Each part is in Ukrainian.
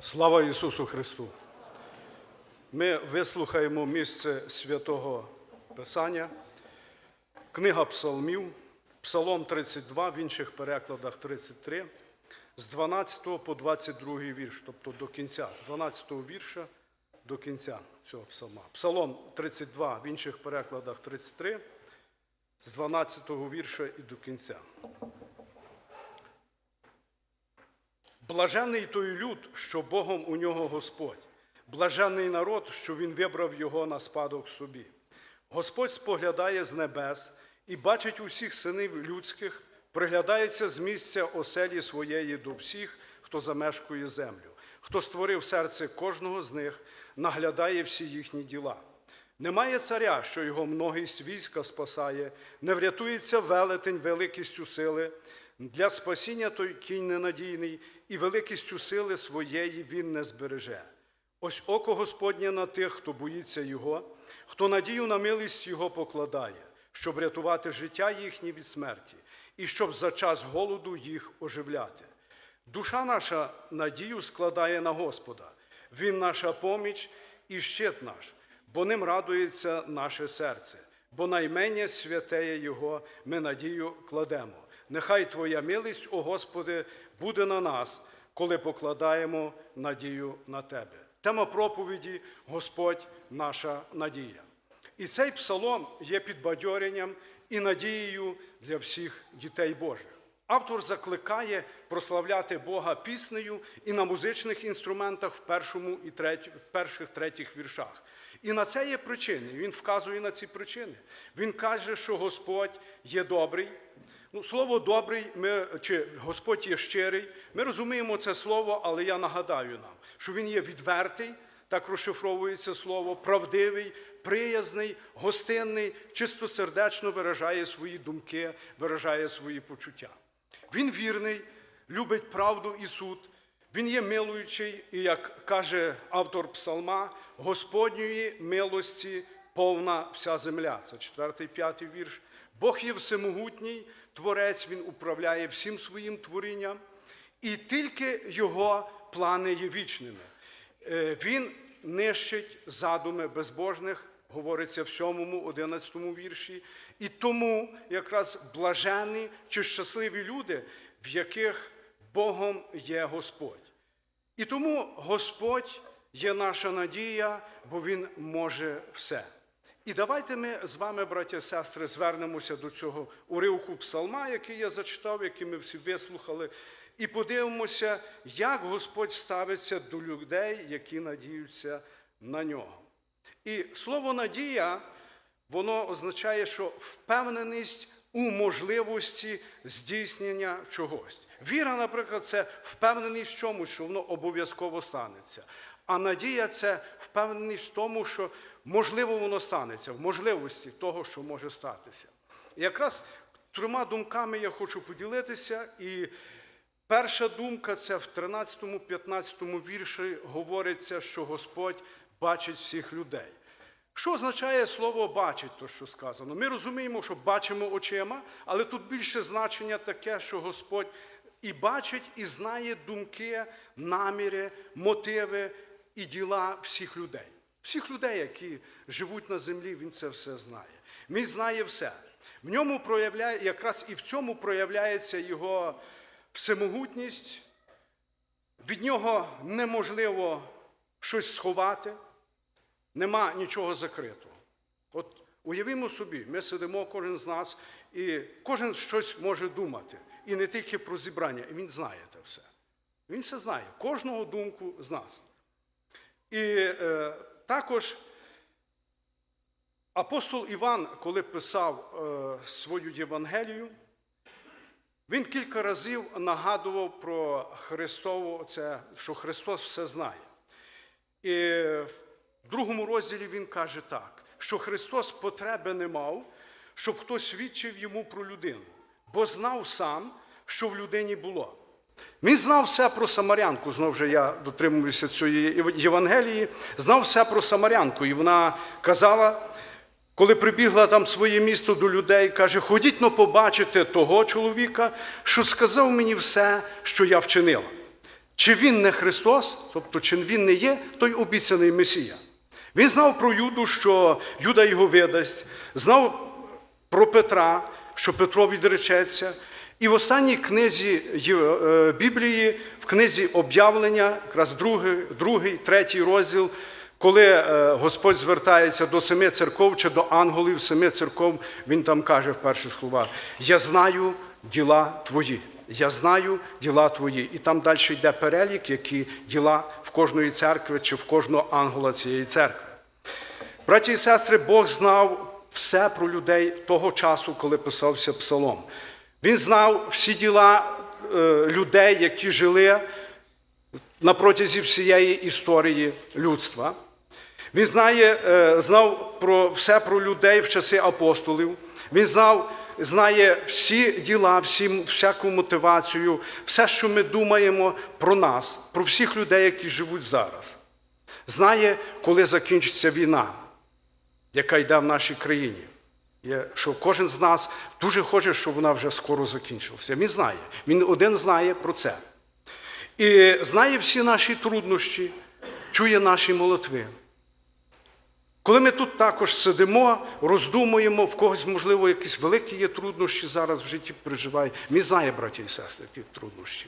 Слава Ісусу Христу! Ми вислухаємо місце святого Писання, книга Псалмів, Псалом 32, в інших перекладах 33, з 12 по 22 вірш, тобто до кінця, з 12 вірша до кінця цього псалма. Псалом 32, в інших перекладах 33, з 12 вірша і до кінця. Блажений той люд, що Богом у нього Господь, блажений народ, що він вибрав його на спадок собі. Господь споглядає з небес і бачить усіх синів людських, приглядається з місця оселі своєї до всіх, хто замешкує землю, хто створив серце кожного з них, наглядає всі їхні діла. Немає царя, що його многість війська спасає, не врятується велетень великістю сили. Для спасіння той кінь ненадійний, і великістю сили своєї він не збереже. Ось око Господнє на тих, хто боїться Його, хто надію на милість Його покладає, щоб рятувати життя їхнє від смерті, і щоб за час голоду їх оживляти. Душа наша надію складає на Господа, Він наша поміч і щит наш, бо ним радується наше серце, бо наймення святеє Його ми надію кладемо. Нехай Твоя милість, о Господи, буде на нас, коли покладаємо надію на Тебе. Тема проповіді Господь наша надія. І цей псалом є підбадьоренням і надією для всіх дітей Божих. Автор закликає прославляти Бога піснею і на музичних інструментах в першому і треть, в перших третіх віршах. І на це є причини. Він вказує на ці причини. Він каже, що Господь є добрий. Ну, слово добрий, ми, чи Господь є щирий. Ми розуміємо це слово, але я нагадаю нам, що він є відвертий, так розшифровується слово, правдивий, приязний, гостинний, чистосердечно виражає свої думки, виражає свої почуття. Він вірний, любить правду і суд. Він є милуючий, і як каже автор псалма, Господньої милості повна вся земля. Це четвертий, п'ятий вірш. Бог є всемогутній, творець, він управляє всім своїм творінням, і тільки його плани є вічними. Е, Він нищить задуми безбожних, говориться в 7, 11 вірші. І тому якраз блаженні чи щасливі люди, в яких Богом є Господь. І тому Господь є наша надія, бо Він може все. І давайте ми з вами, браття і сестри, звернемося до цього уривку псалма, який я зачитав, який ми всі вислухали, і подивимося, як Господь ставиться до людей, які надіються на нього. І слово надія, воно означає, що впевненість у можливості здійснення чогось. Віра, наприклад, це впевненість в чомусь, що воно обов'язково станеться. А надія це впевненість в тому, що можливо воно станеться, в можливості того, що може статися. І якраз трьома думками я хочу поділитися. І перша думка це в 13-15 вірші говориться, що Господь бачить всіх людей. Що означає слово бачить, то що сказано? Ми розуміємо, що бачимо очима, але тут більше значення таке, що Господь і бачить, і знає думки, наміри, мотиви і діла всіх людей. Всіх людей, які живуть на землі, він це все знає. Він знає все. В ньому проявляє, якраз і в цьому проявляється його всемогутність. Від нього неможливо щось сховати, нема нічого закритого. От уявімо собі, ми сидимо, кожен з нас, і кожен щось може думати. І не тільки про зібрання, і він знає це все. Він все знає, кожного думку з нас. І е, також апостол Іван, коли писав е, свою Євангелію, він кілька разів нагадував про Христову, це, що Христос все знає. І в другому розділі він каже так, що Христос потреби не мав, щоб хтось свідчив йому про людину, бо знав сам, що в людині було. Він знав все про Самарянку, знову ж я дотримуюся цієї Євангелії, знав все про Самарянку. І вона казала, коли прибігла там своє місто до людей, каже: ходіть но побачити того чоловіка, що сказав мені все, що я вчинила. чи він не Христос, тобто чи він не є той обіцяний Месія. Він знав про Юду, що Юда його видасть, знав про Петра, що Петро відречеться. І в останній книзі е, Біблії, в книзі об'явлення, якраз другий, другий, третій розділ, коли е, Господь звертається до семи церков чи до ангелів семи церков, він там каже в перших словах: Я знаю діла твої. Я знаю діла твої. І там далі йде перелік, які діла в кожної церкви чи в кожного ангела цієї церкви. Браті і сестри, Бог знав все про людей того часу, коли писався псалом. Він знав всі діла е, людей, які жили на протязі всієї історії людства. Він знає, е, знав про все про людей в часи апостолів. Він знав, знає всі діла, всі, всяку мотивацію, все, що ми думаємо про нас, про всіх людей, які живуть зараз. Знає, коли закінчиться війна, яка йде в нашій країні. Що кожен з нас дуже хоче, щоб вона вже скоро закінчилася. Він знає. Він один знає про це. І знає всі наші труднощі, чує наші молитви. Коли ми тут також сидимо, роздумуємо, в когось, можливо, якісь великі є труднощі зараз в житті переживає. Він знає, браті і сестри, ті труднощі.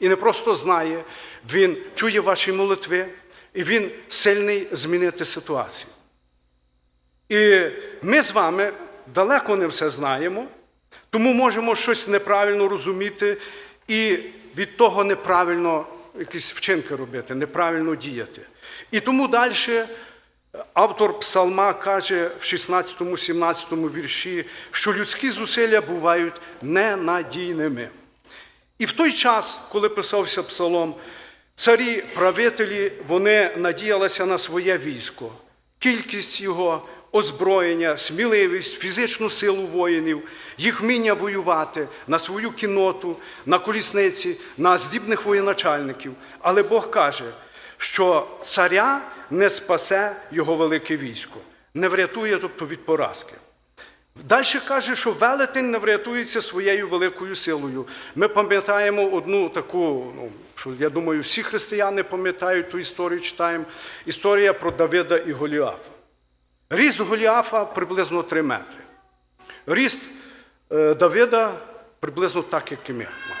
І не просто знає, він чує ваші молитви, і він сильний змінити ситуацію. І ми з вами далеко не все знаємо, тому можемо щось неправильно розуміти і від того неправильно якісь вчинки робити, неправильно діяти. І тому далі автор псалма каже в 16-17 вірші, що людські зусилля бувають ненадійними. І в той час, коли писався псалом, царі, правителі, вони надіялися на своє військо, кількість його, озброєння, сміливість, фізичну силу воїнів, їх вміння воювати на свою кіноту, на колісниці, на здібних воєначальників. Але Бог каже, що царя не спасе його велике військо, не врятує, тобто від поразки. Далі каже, що велетень не врятується своєю великою силою. Ми пам'ятаємо одну таку, ну, що я думаю, всі християни пам'ятають ту історію, читаємо. Історія про Давида і Голіафа. Ріст Голіафа приблизно 3 метри. Ріст е, Давида приблизно так, як і ми маємо.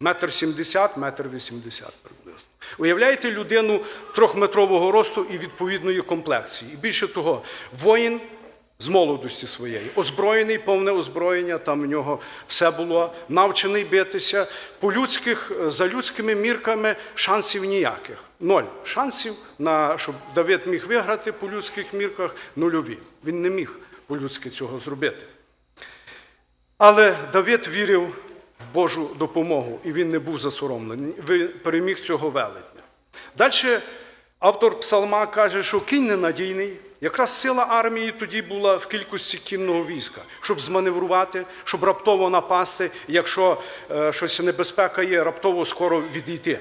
Метр сімдесят, метр вісімдесят приблизно. Уявляєте людину трьохметрового росту і відповідної комплекції. І більше того, воїн з молодості своєї, озброєний, повне озброєння, там в нього все було, навчений битися. По людських, за людськими мірками шансів ніяких. Ноль шансів, на, щоб Давид міг виграти по людських мірках, нульові. Він не міг по-людськи цього зробити. Але Давид вірив в Божу допомогу, і він не був засоромлений. Він переміг цього велетня. Далі автор псалма каже, що кінь ненадійний. Якраз сила армії тоді була в кількості кінного війська, щоб зманеврувати, щоб раптово напасти, якщо е, щось небезпека є, раптово скоро відійти.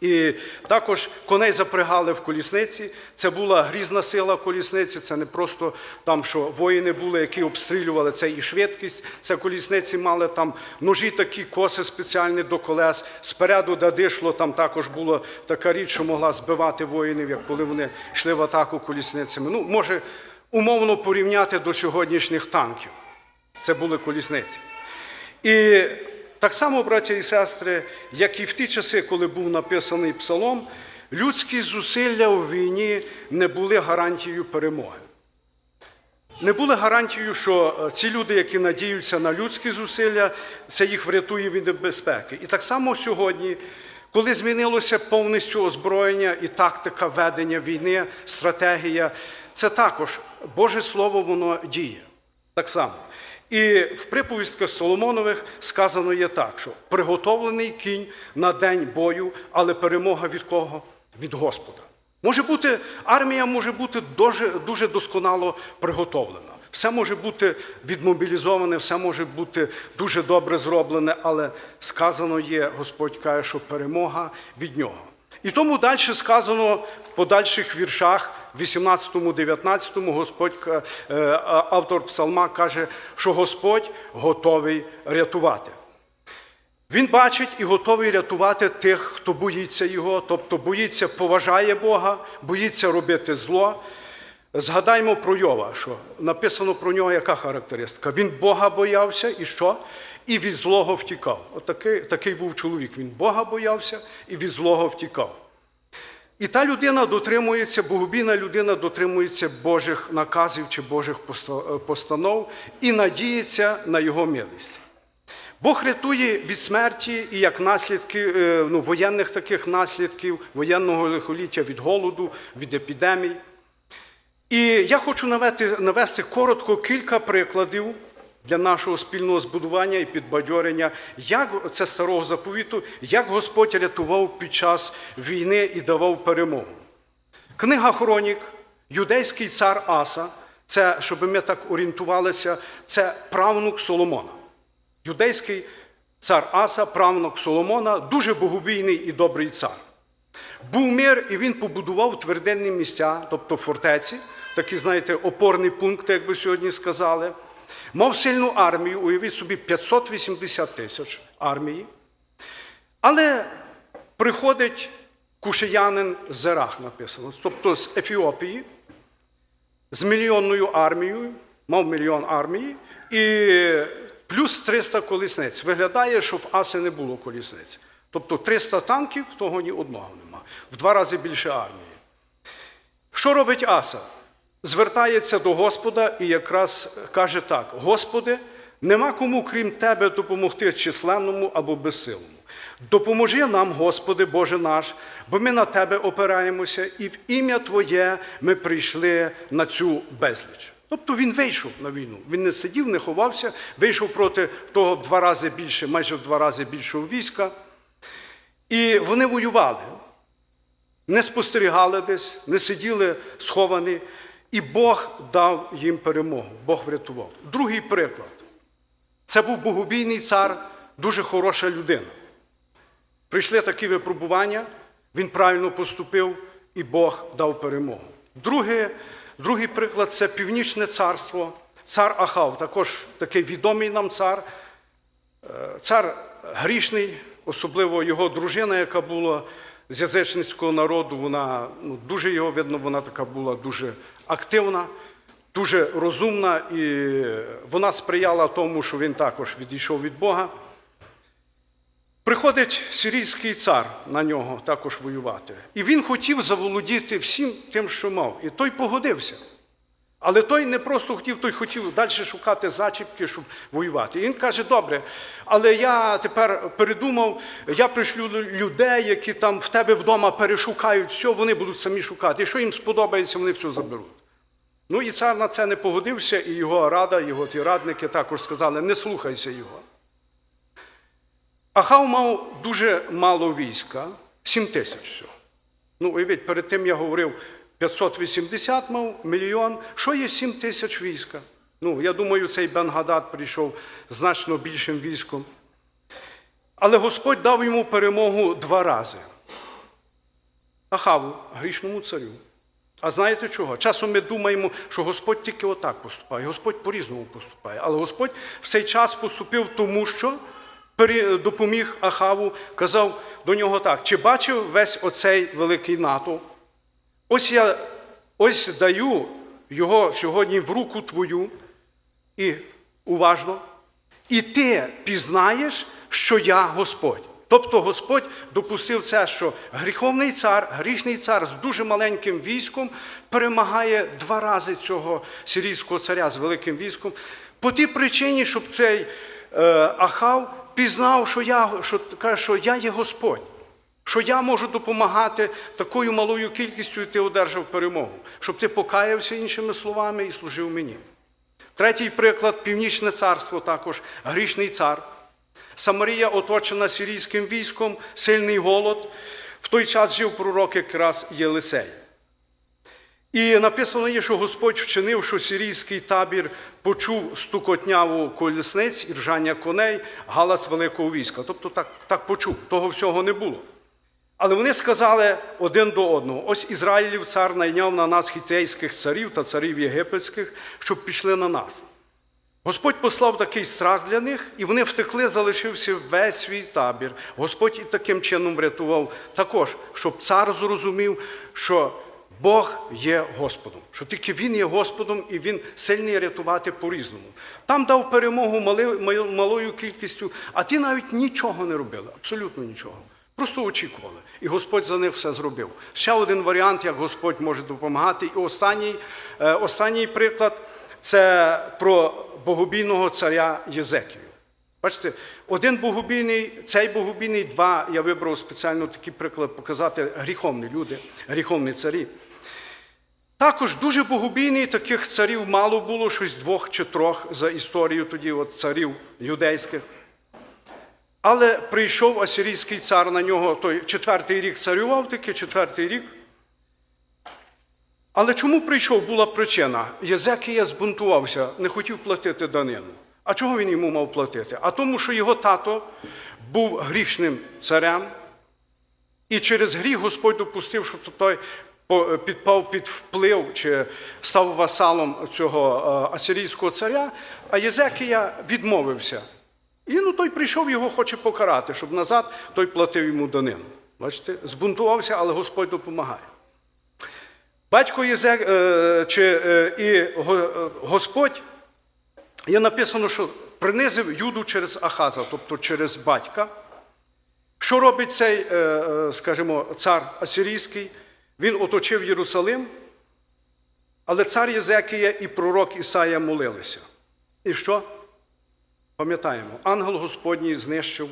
І також коней запрягали в колісниці. Це була грізна сила колісниці. Це не просто там, що воїни були, які обстрілювали це і швидкість. Це колісниці мали там ножі, такі коси спеціальні до колес. Спереду, де дишло, там також була така річ, що могла збивати воїнів, як коли вони йшли в атаку колісницями. Ну, може умовно порівняти до сьогоднішніх танків. Це були колісниці. І так само, браті і сестри, як і в ті часи, коли був написаний псалом, людські зусилля у війні не були гарантією перемоги. Не були гарантією, що е, ці люди, які надіються на людські зусилля, це їх врятує від небезпеки. І так само сьогодні, коли змінилося повністю озброєння і тактика ведення війни, стратегія, це також Боже Слово, воно діє. Так само. І в приповістках Соломонових сказано є так, що приготовлений кінь на день бою, але перемога від кого? Від Господа. Може бути, армія може бути дуже, дуже досконало приготовлена. Все може бути відмобілізоване, все може бути дуже добре зроблене, але сказано є, Господь каже, що перемога від нього. І тому далі сказано в подальших віршах, 18-19, Господь, е, автор псалма каже, що Господь готовий рятувати. Він бачить і готовий рятувати тих, хто боїться його, тобто боїться, поважає Бога, боїться робити зло. Згадаймо про Йова, що написано про нього яка характеристика. Він Бога боявся і що? І від злого втікав. Отакий такий був чоловік. Він Бога боявся і від злого втікав. І та людина дотримується, богобійна людина дотримується Божих наказів чи Божих постанов і надіється на його милість. Бог рятує від смерті і як наслідки е, ну, воєнних таких наслідків, воєнного лихоліття від голоду, від епідемій. І я хочу навести, навести коротко кілька прикладів для нашого спільного збудування і підбадьорення, як це старого заповіту, як Господь рятував під час війни і давав перемогу. Книга Хронік, юдейський цар Аса, це, щоб ми так орієнтувалися, це правнук Соломона. Юдейський цар Аса, правнук Соломона, дуже богобійний і добрий цар. Був мир, і він побудував твердинні місця, тобто фортеці, такі, знаєте, опорні пункти, як би сьогодні сказали. Мав сильну армію, уявіть собі, 580 тисяч армії. Але приходить кушеянин з Зерах, написано, тобто з Ефіопії, з мільйонною армією, мав мільйон армії, і плюс 300 колісниць. Виглядає, що в Аси не було колісниць. Тобто 300 танків, того ні одного нема. В два рази більше армії. Що робить Аса? Звертається до Господа і якраз каже так: Господи, нема кому крім Тебе допомогти численному або безсилому. Допоможи нам, Господи, Боже наш, бо ми на Тебе опираємося, і в ім'я Твоє ми прийшли на цю безліч. Тобто він вийшов на війну. Він не сидів, не ховався, вийшов проти того в два рази більше, майже в два рази більшого війська. І вони воювали, не спостерігали десь, не сиділи сховані, і Бог дав їм перемогу, Бог врятував. Другий приклад. Це був богобійний цар, дуже хороша людина. Прийшли такі випробування, він правильно поступив, і Бог дав перемогу. Друге, другий приклад це Північне царство, цар Ахав, також такий відомий нам цар. Е, Цар грішний, особливо його дружина, яка була з язичницького народу, вона ну, дуже його видно, вона така була дуже активна, дуже розумна, і вона сприяла тому, що він також відійшов від Бога. Приходить сирійський цар на нього також воювати. І він хотів заволодіти всім тим, що мав. І той погодився. Але той не просто хотів, той хотів далі шукати зачіпки, щоб воювати. І він каже: добре, але я тепер передумав, я пришлю людей, які там в тебе вдома перешукають все, вони будуть самі шукати. І що їм сподобається, вони все заберуть. Ну і цар на це не погодився, і його рада, його ті радники також сказали: не слухайся його. Ахав мав дуже мало війська, 7 тисяч всього. Ну, уявіть, перед тим я говорив, 580 мав мільйон. Що є 7 тисяч війська? Ну, я думаю, цей Бенгадад прийшов значно більшим військом. Але Господь дав йому перемогу два рази. Ахаву, грішному царю. А знаєте чого? Часом ми думаємо, що Господь тільки отак поступає. Господь по-різному поступає. Але Господь в цей час поступив тому, що допоміг Ахаву, казав до нього так: чи бачив весь оцей великий натовп? Ось я ось даю його сьогодні в руку твою, і уважно, і ти пізнаєш, що я Господь. Тобто Господь допустив це, що гріховний цар, грішний цар з дуже маленьким військом перемагає два рази цього сирійського царя з великим військом, по тій причині, щоб цей е, Ахав пізнав, що я, що, каже, що я є Господь. Що я можу допомагати такою малою кількістю, і ти одержав перемогу, щоб ти покаявся іншими словами і служив мені. Третій приклад північне царство також, грішний цар. Самарія оточена сирійським військом, сильний голод. В той час жив пророк якраз Єлисей. І написано є, що Господь вчинив, що сирійський табір почув стукотняву колісниць і ржання коней, галас великого війська. Тобто так, так почув, того всього не було. Але вони сказали один до одного: ось Ізраїлів цар найняв на нас хітейських царів та царів єгипетських, щоб пішли на нас. Господь послав такий страх для них, і вони втекли, залишився весь свій табір. Господь і таким чином врятував також, щоб цар зрозумів, що Бог є Господом, що тільки Він є Господом і Він сильний рятувати по-різному. Там дав перемогу малою кількістю, а ті навіть нічого не робили, абсолютно нічого. Просто очікували. І Господь за них все зробив. Ще один варіант, як Господь може допомагати. І останній, е, останній приклад це про богобійного царя Єзекію. Бачите, один богобійний, цей богобійний, два, я вибрав спеціально такий приклад показати гріховні люди, гріховні царі. Також дуже богобійний, таких царів мало було, щось двох чи трьох за історію тоді, от царів юдейських. Але прийшов асирійський цар на нього, той четвертий рік царював, таки четвертий рік. Але чому прийшов, була причина. Єзекія збунтувався, не хотів платити данину. А чого він йому мав платити? А тому, що його тато був грішним царем, і через гріх Господь допустив, що той підпав під вплив чи став васалом цього е, асирійського царя, а Єзекія відмовився. І ну, той прийшов його, хоче покарати, щоб назад той платив йому данину. Бачите, збунтувався, але Господь допомагає. Батько Єзек, е, чи, е, і е, Господь є написано, що принизив Юду через Ахаза, тобто через батька. Що робить цей, скажімо, цар Асирійський? Він оточив Єрусалим, але цар Єзекія і пророк Ісая молилися. І що? Пам'ятаємо, ангел Господній знищив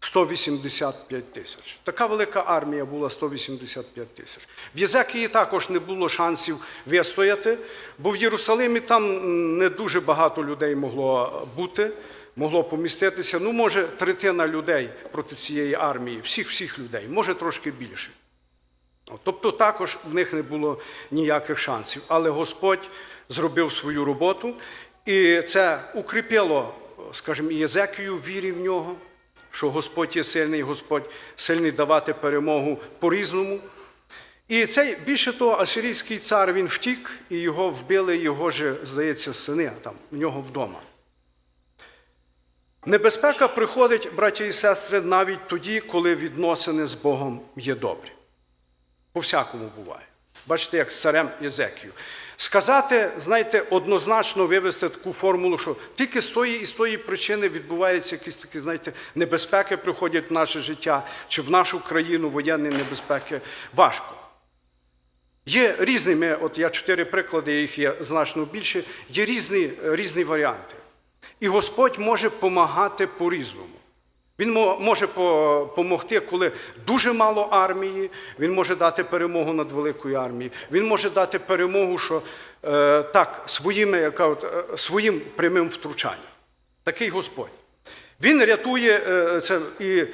185 тисяч. Така велика армія була 185 тисяч. В Єзекії також не було шансів вистояти, бо в Єрусалимі там не дуже багато людей могло бути, могло поміститися. Ну, може, третина людей проти цієї армії, всіх-всіх людей, може трошки більше. Тобто також в них не було ніяких шансів. Але Господь зробив свою роботу, і це укріпило, скажімо, і Єзекію вірі в нього, що Господь є сильний, Господь сильний давати перемогу по-різному. І цей більше того, асирійський цар він втік, і його вбили його же, здається, сини там, в нього вдома. Небезпека приходить, браті і сестри, навіть тоді, коли відносини з Богом є добрі. По-всякому буває. Бачите, як з царем Єзекію. Сказати, знаєте, однозначно вивести таку формулу, що тільки з тої і з тої причини відбуваються якісь такі, знаєте, небезпеки приходять в наше життя чи в нашу країну воєнні небезпеки, важко. Є різні, ми, от я чотири приклади, їх є значно більше, є різні, різні варіанти. І Господь може допомагати по-різному. Він може допомогти, коли дуже мало армії, він може дати перемогу над великою армією. Він може дати перемогу, що е, так, своїми, яка от, е, своїм прямим втручанням. Такий Господь. Він рятує е, це і,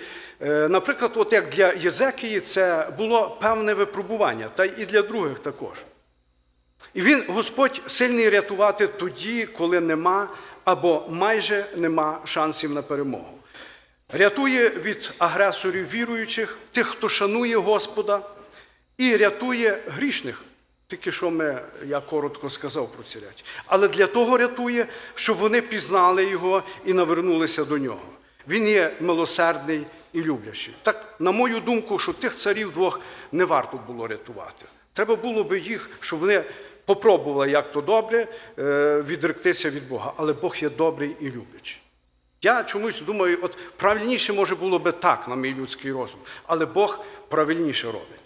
е, наприклад, от як для Єзекії це було певне випробування, та і для других також. І він, Господь, сильний рятувати тоді, коли нема або майже нема шансів на перемогу. Рятує від агресорів віруючих, тих, хто шанує Господа, і рятує грішних. Тільки що ми, я коротко сказав про ці речі. Але для того рятує, щоб вони пізнали його і навернулися до нього. Він є милосердний і люблячий. Так, на мою думку, що тих царів двох не варто було рятувати. Треба було би їх, щоб вони попробували, як то добре, е, відректися від Бога. Але Бог є добрий і люблячий. Я чомусь думаю, от правильніше може було би так, на мій людський розум, але Бог правильніше робить.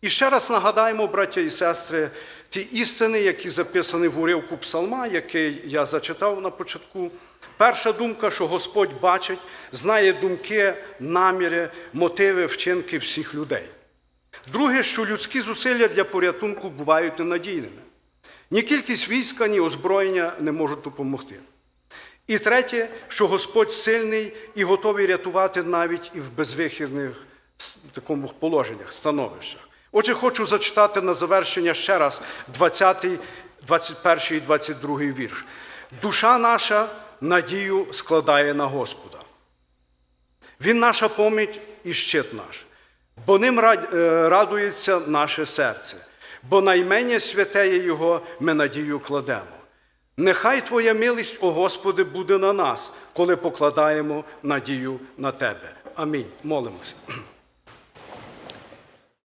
І ще раз нагадаємо, браття і сестри, ті істини, які записані в уривку псалма, який я зачитав на початку. Перша думка, що Господь бачить, знає думки, наміри, мотиви, вчинки всіх людей. Друге, що людські зусилля для порятунку бувають ненадійними. Ні кількість війська, ні озброєння не можуть допомогти. І третє, що Господь сильний і готовий рятувати навіть і в безвихідних такому положеннях, становищах. Отже, хочу зачитати на завершення ще раз 20, 21 і 22 вірш. Душа наша надію складає на Господа. Він наша поміч і щит наш, бо ним е, радується наше серце, бо наймення святеє Його ми надію кладемо. Нехай Твоя милість, о Господи, буде на нас, коли покладаємо надію на Тебе. Амінь. Молимося.